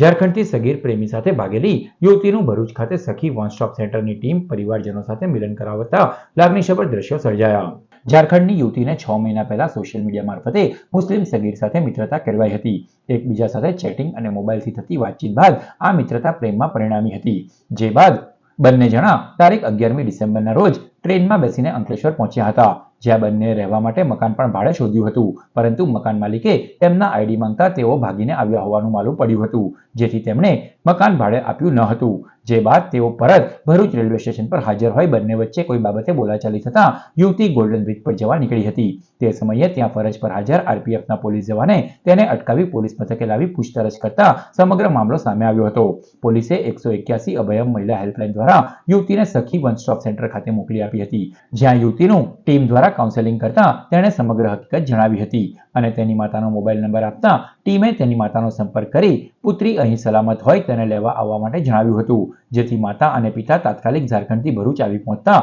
ઝારખંડથી સગીર પ્રેમી સાથે ભાગેલી યુવતીનું ભરૂચ ખાતે સખી વન સ્ટોપ સેન્ટરની ટીમ પરિવારજનો સાથે મિલન કરાવતા લાગણીસભર દ્રશ્યો સર્જાયા. ઝારખંડની યુવતીને છ મહિના પહેલા સોશિયલ મીડિયા મારફતે મુસ્લિમ સગીર સાથે મિત્રતા કરવાઈ હતી. એકબીજા સાથે ચેટિંગ અને મોબાઈલથી થતી વાતચીત બાદ આ મિત્રતા પ્રેમમાં પરિણામી હતી. જે બાદ બંને જણા તારીખ અગિયારમી ડિસેમ્બરના રોજ ટ્રેનમાં બેસીને અંકલેશ્વર પહોંચ્યા હતા. જ્યાં બંને રહેવા માટે મકાન પણ ભાડે શોધ્યું હતું. પરંતુ મકાન માલિકે તેમના આઈડી માંગતા તેઓ ભાગીને આવ્યા હોવાનું માલુમ પડ્યું હતું. જેથી તેમણે મકાન ભાડે આપ્યું ન હતું. જે બાદ તેઓ પરત ભરૂચ રેલવે સ્ટેશન પર હાજર હોય બંને વચ્ચે કોઈ બાબતે બોલાચાલી થતા યુવતી ગોલ્ડન બ્રિજ પર જવા નીકળી હતી. તે સમયે ત્યાં ફરજ પર હાજર આરપીએફના પોલીસ જવાને તેને અટકાવી પોલીસ મથકે લાવી પૂછપરછ કરતા સમગ્ર મામલો સામે આવ્યો હતો. પોલીસે એકસો એક્યાસી અભયમ મહિલા હેલ્પલાઇન દ્વારા યુવતીને સખી વન સ્ટોપ સેન્ટર ખાતે મોકલી આપી હતી. જ્યાં યુવતીનું ટીમ દ્વારા કાઉન્સેલિંગ કરતા તેણે સમગ્ર હકીકત જણાવી હતી અને તેની માતાનો મોબાઈલ નંબર આપતા ટીમે તેની માતાનો સંપર્ક કરી પુત્રી અહીં સલામત હોય તેને લેવા આવવા માટે જણાવ્યું હતું. જેથી માતા અને પિતા તાત્કાલિક ઝારખંડથી ભરૂચ આવી પહોંચતા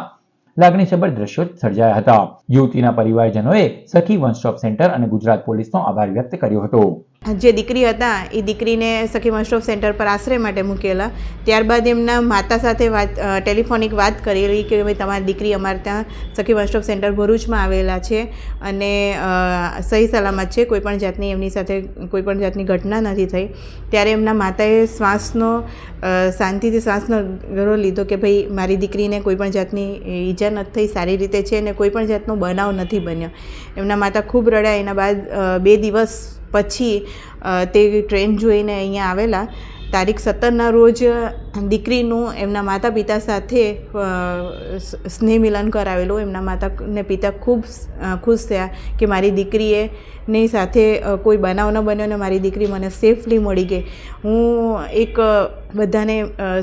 લાગણીસભર દ્રશ્યો સર્જાયા હતા. યુવતીના પરિવારજનોએ સખી વન સ્ટોપ સેન્ટર અને ગુજરાત પોલીસનો આભાર વ્યક્ત કર્યો હતો. જે દીકરી હતા, એ દીકરીને સખી વન સેન્ટર પર આશ્રય માટે મૂકેલા. ત્યારબાદ એમના માતા સાથે વાત ટેલિફોનિક વાત કરેલી કે ભાઈ તમારી દીકરી અમારે ત્યાં સખી વન સેન્ટર ભરૂચમાં આવેલા છે અને સહી સલામત છે કોઈપણ જાતની એમની સાથે કોઈપણ જાતની ઘટના નથી થઈ. ત્યારે એમના માતાએ શ્વાસનો શાંતિથી શ્વાસનો ગરો લીધો કે ભાઈ મારી દીકરીને કોઈપણ જાતની ઈજા નથી થઈ, સારી રીતે છે અને કોઈ પણ જાતનો બનાવ નથી બન્યો. એમના માતા ખૂબ રડ્યા. એના બાદ બે દિવસ પછી તે ટ્રેન જોઈને અહીંયા આવેલા. તારીખ સત્તરના રોજ દીકરીનું એમના માતા પિતા સાથે સ્નેહ મિલન કરાવેલું. એમના માતા ને પિતા ખૂબ ખુશ થયા કે મારી દીકરીએ ની સાથે કોઈ બનાવ ન બન્યો ને મારી દીકરી મને સેફલી મળી ગઈ. હું એક બધાને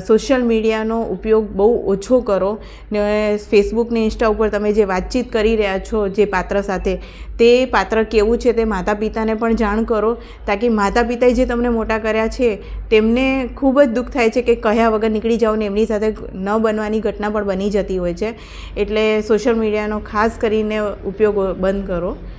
સોશિયલ મીડિયાનો ઉપયોગ બહુ ઓછો કરો. ને ફેસબુક ને ઇન્સ્ટા ઉપર તમે જે વાતચીત કરી રહ્યા છો, જે પાત્ર સાથે, તે પાત્ર કેવું છે તે માતા પિતાને પણ જાણ કરો, તાકી માતા પિતાએ જે તમને મોટા કર્યા છે, તેમને ખૂબ જ દુઃખ થાય છે કે કહ્યા વગર નીકળી જાઓ ને એમની સાથે ન બનવાની ઘટના પણ બની જતી હોય છે. એટલે સોશિયલ મીડિયાનો ખાસ કરીને ઉપયોગ બંધ કરો.